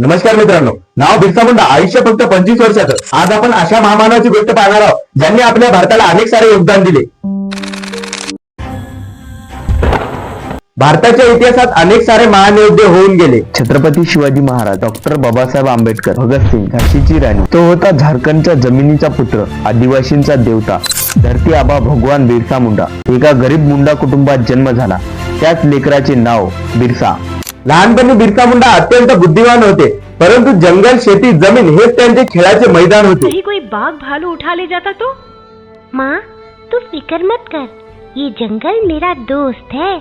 नमस्कार मित्रांनो. नाव बिरसा मुंडा. आयुष्य फक्त पंचवीस वर्षाचं. आज आपण अशा महामानवाची गोष्ट पाहणार आहोत ज्यांनी आपल्या भारताला अनेक सारे योगदान दिले. भारताच्या इतिहासात अनेक सारे महान योद्धे होऊन गेले. छत्रपती शिवाजी महाराज डॉक्टर बाबासाहेब आंबेडकर भगतसिंग झाशीची राणी. तो होता झारखंडच्या जमिनीचा पुत्र आदिवासींचा देवता. धरती आबा भगवान बिरसा मुंडा. एका गरीब मुंडा कुटुंबात जन्म झाला. त्याच लेकराचे नाव बिरसा. लहानपणी बिरसा मुंडा अत्यंत बुद्धिमान होते परंतु जंगल शेती जमीन हेच त्यांचे खेळाचे मैदान होते. कहीं कोई बाघ भालू उठा ले जाता तो? माँ तू फिक्र मत कर। ये जंगल मेरा दोस्त है।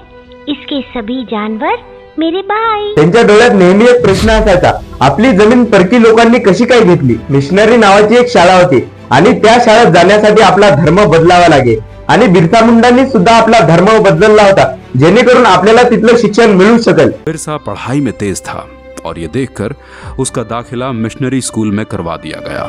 इसके सभी जानवर मेरे भाई। त्यांच्या डोळ्यात नेहमी एक प्रश्न असायचा. आपली जमीन परकी लोकांनी कशी काय घेतली? मिशनरी नावाची एक शाळा होती आणि त्या शाळेत जाण्यासाठी आपला धर्म बदलावा लागे. आणि बिरसा मुंडांनी सुद्धा आपला धर्म बदलला होता. जेणेकरून आपल्याला तिथलं शिक्षण मिळू शकेल. बिरसा पढ़ाई में तेज था और ये देखकर उसका दाखिला मिशनरी स्कूल में करवा दिया गया।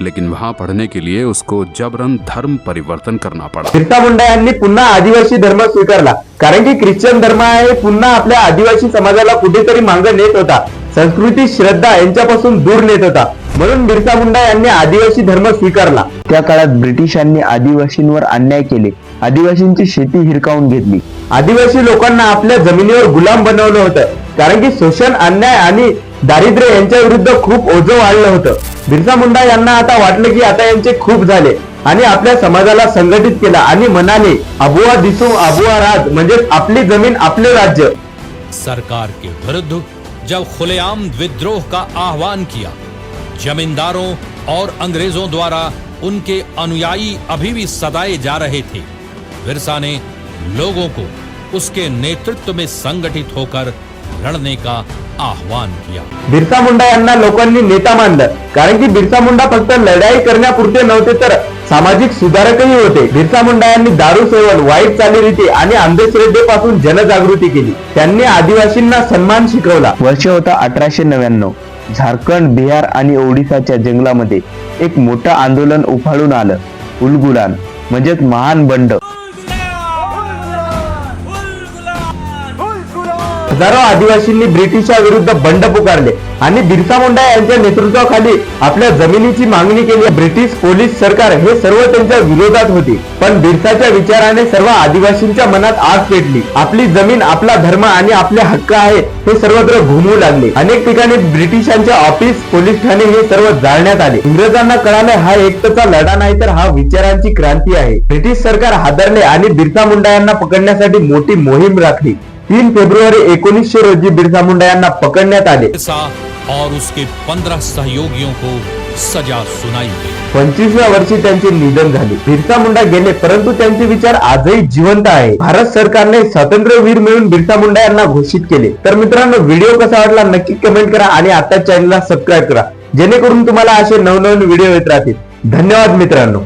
लेकिन वहां पढ़ने के लिए उसको जबरन धर्म परिवर्तन करना पड़ा। बिरसा मुंडा यांनी पुन्हा आदिवासी धर्म स्वीकारला. कारण की ख्रिश्चन धर्म आहे पुन्हा आपल्या आदिवासी समाजाला कुठेतरी मागं नेत होता. संस्कृती श्रद्धा यांच्यापासून दूर नेत होता. म्हणून बिरसा मुंडा यांनी आदिवासी धर्म स्वीकारला. त्या काळात ब्रिटिशांनी आदिवासींवर अन्याय केले. आदिवासींची शेती हिरकावून घेतली. आदिवासी लोकांना आपल्या जमिनीवर गुलाम बनवलं होतं. कारण की शोषण अन्याय आणि दारिद्र्य यांच्या विरुद्ध खूप ओझं वाढलं होतं. बिरसा मुंडा यांना आता वाटलं की आता यांचे खूप झाले. आणि आपल्या समाजाला संघटित केला आणि मनाने अबुआ दिसू अबुआ राज म्हणजे आपली जमीन आपले राज्य. सरकार के विरुद्ध जब खुलेआम विद्रोह का आह्वान किया जमींदारों और अंग्रेजों द्वारा उनके अनुयायी अभी भी सदाए जा रहे थे। बिरसा ने लोगों को उसके नेतृत्व में संगठित होकर लड़ने का आह्वान किया। बिरसा मुंडा यांना लोकांनी नेता मानलं. कारण की बिरसा मुंडा फक्त लढाई करण्यापुरते नव्हते तर सामाजिक सुधारकही होते. बिरसा मुंडा यांनी दारू सेवन वाईट चालीरीती आणि अंधश्रद्धेपासून जनजागृती केली. त्यांनी आदिवासींना सन्मान शिकवला. वर्ष होता अठराशे नव्याण्णव. झारखंड बिहार आणि ओडिसाच्या जंगलामध्ये एक मोठं आंदोलन उफाळून आलं. उलगुलान म्हणजेच महान बंड. हजारो आदिवासींनी ब्रिटिशा विरुद्ध बंड पुकारले. आणि बिरसा मुंडा यांच्या नेतृत्वाखाली आपल्या जमिनीची मागणी केली. ब्रिटिश पोलीस सरकार हे सर्व त्यांच्या विरोधात होती. पण बिरसाच्या विचाराने सर्व आदिवासींच्या मनात आग पेटली. आपली जमीन आपला धर्म आणि आपले हक्क आहे हे सर्वत्र घुमू लागले. अनेक ठिकाणी ब्रिटिशांचे ऑफिस पोलीस ठाणे हे सर्व जाळण्यात आले. इंग्रजांना कळाले हा एकटाचा लढा नाही तर हा विचारांची क्रांती आहे. ब्रिटिश सरकार हादरले आणि बिरसा मुंडा यांना पकडण्यासाठी मोठी मोहीम राखली. तीन फेब्रुवारी एकोणीसशे रोजी बिरसा मुंडा यांना पकडण्यात आले. और उसके पंद्रह सहयोगियों को सजा सुनाई पंचवीसव्या वर्षी त्यांचे निधन झाले. बिरसा मुंडा गेले परंतु त्यांचे विचार आजही जिवंत आहे भारत सरकारने स्वातंत्र्यवीर मिळून बिरसा मुंडा यांना घोषित केले. तर मित्रांनो व्हिडिओ कसा वाटला नक्की कमेंट करा आणि आता चॅनलला सबस्क्राईब करा. जेणेकरून तुम्हाला असे नवनवीन व्हिडिओ येत राहतील. धन्यवाद मित्रांनो.